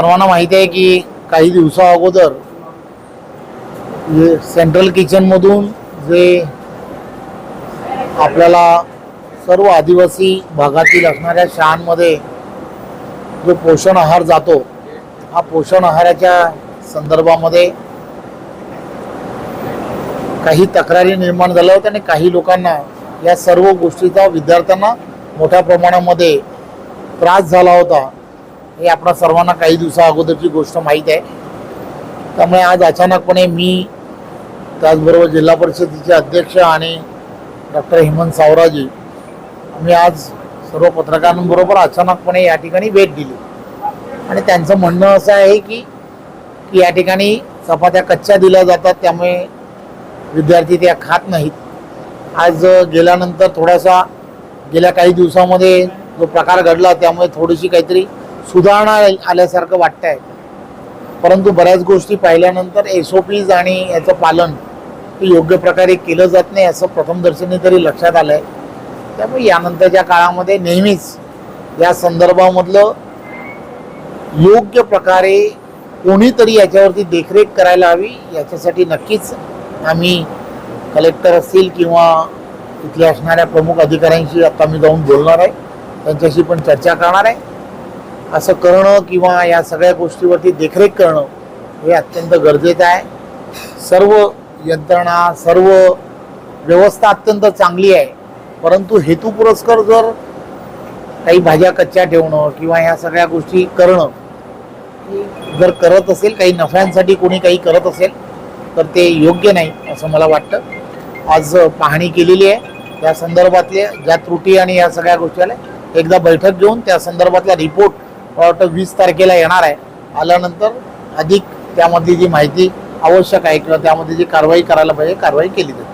सर्वांना माहिती आहे की काही दिवसा अगोदर सेंट्रल किचनमधून जे आपल्याला सर्व आदिवासी भागातील असणाऱ्या शाळांमध्ये जो पोषण आहार जातो हा पोषण आहाराच्या संदर्भामध्ये काही तक्रारी निर्माण झाल्या होत्या आणि काही लोकांना या सर्व गोष्टीचा विद्यार्थ्यांना मोठ्या प्रमाणामध्ये त्रास झाला होता. हे आपणा सर्वांना काही दिवसा अगोदरची गोष्ट माहीत आहे. त्यामुळे आज अचानकपणे मी त्याचबरोबर जिल्हा परिषदेचे अध्यक्ष आणि डॉक्टर हेमंत सावराजी आम्ही आज सर्व पत्रकारांबरोबर अचानकपणे या ठिकाणी भेट दिली. आणि त्यांचं म्हणणं असं आहे की की या ठिकाणी चपात्या कच्च्या दिल्या जातात त्यामुळे विद्यार्थी त्या खात नाहीत. आज गेल्यानंतर थोडासा गेल्या काही दिवसामध्ये जो प्रकार घडला त्यामुळे थोडीशी काहीतरी सुधारणा आल्यासारखं वाटतंय. आहे परंतु बऱ्याच गोष्टी पाहिल्यानंतर एस ओ पीज आणि याचं पालन हे योग्य प्रकारे केलं जात नाही असं प्रथमदर्शनी तरी लक्षात आलं आहे त्यामुळे यानंतरच्या काळामध्ये नेहमीच या संदर्भामधलं योग्य प्रकारे कोणीतरी याच्यावरती देखरेख करायला हवी याच्यासाठी नक्कीच आम्ही कलेक्टर असतील किंवा इथल्या असणाऱ्या प्रमुख अधिकाऱ्यांशी आता मी जाऊन बोलणार आहे. त्यांच्याशी पण चर्चा करणार आहे. असं करणं किंवा या सगळ्या गोष्टीवरती देखरेख करणं हे अत्यंत गरजेचं आहे. सर्व यंत्रणा सर्व व्यवस्था अत्यंत चांगली आहे. परंतु हेतू पुरस्कर जर काही भाज्या कच्च्या ठेवणं किंवा ह्या सगळ्या गोष्टी करणं जर करत असेल काही नफ्यांसाठी कोणी काही करत असेल तर ते योग्य नाही असं मला वाटतं. आज पाहणी केलेली आहे. त्या संदर्भातले ज्या त्रुटी आणि या सगळ्या गोष्टी आल्या एकदा बैठक घेऊन त्या संदर्भातला रिपोर्ट मला वाटतं वीस तारखेला येणार आहे. आल्यानंतर अधिक त्यामधली जी माहिती आवश्यक आहे किंवा त्यामध्ये जी कारवाई करायला पाहिजे कारवाई केली जाते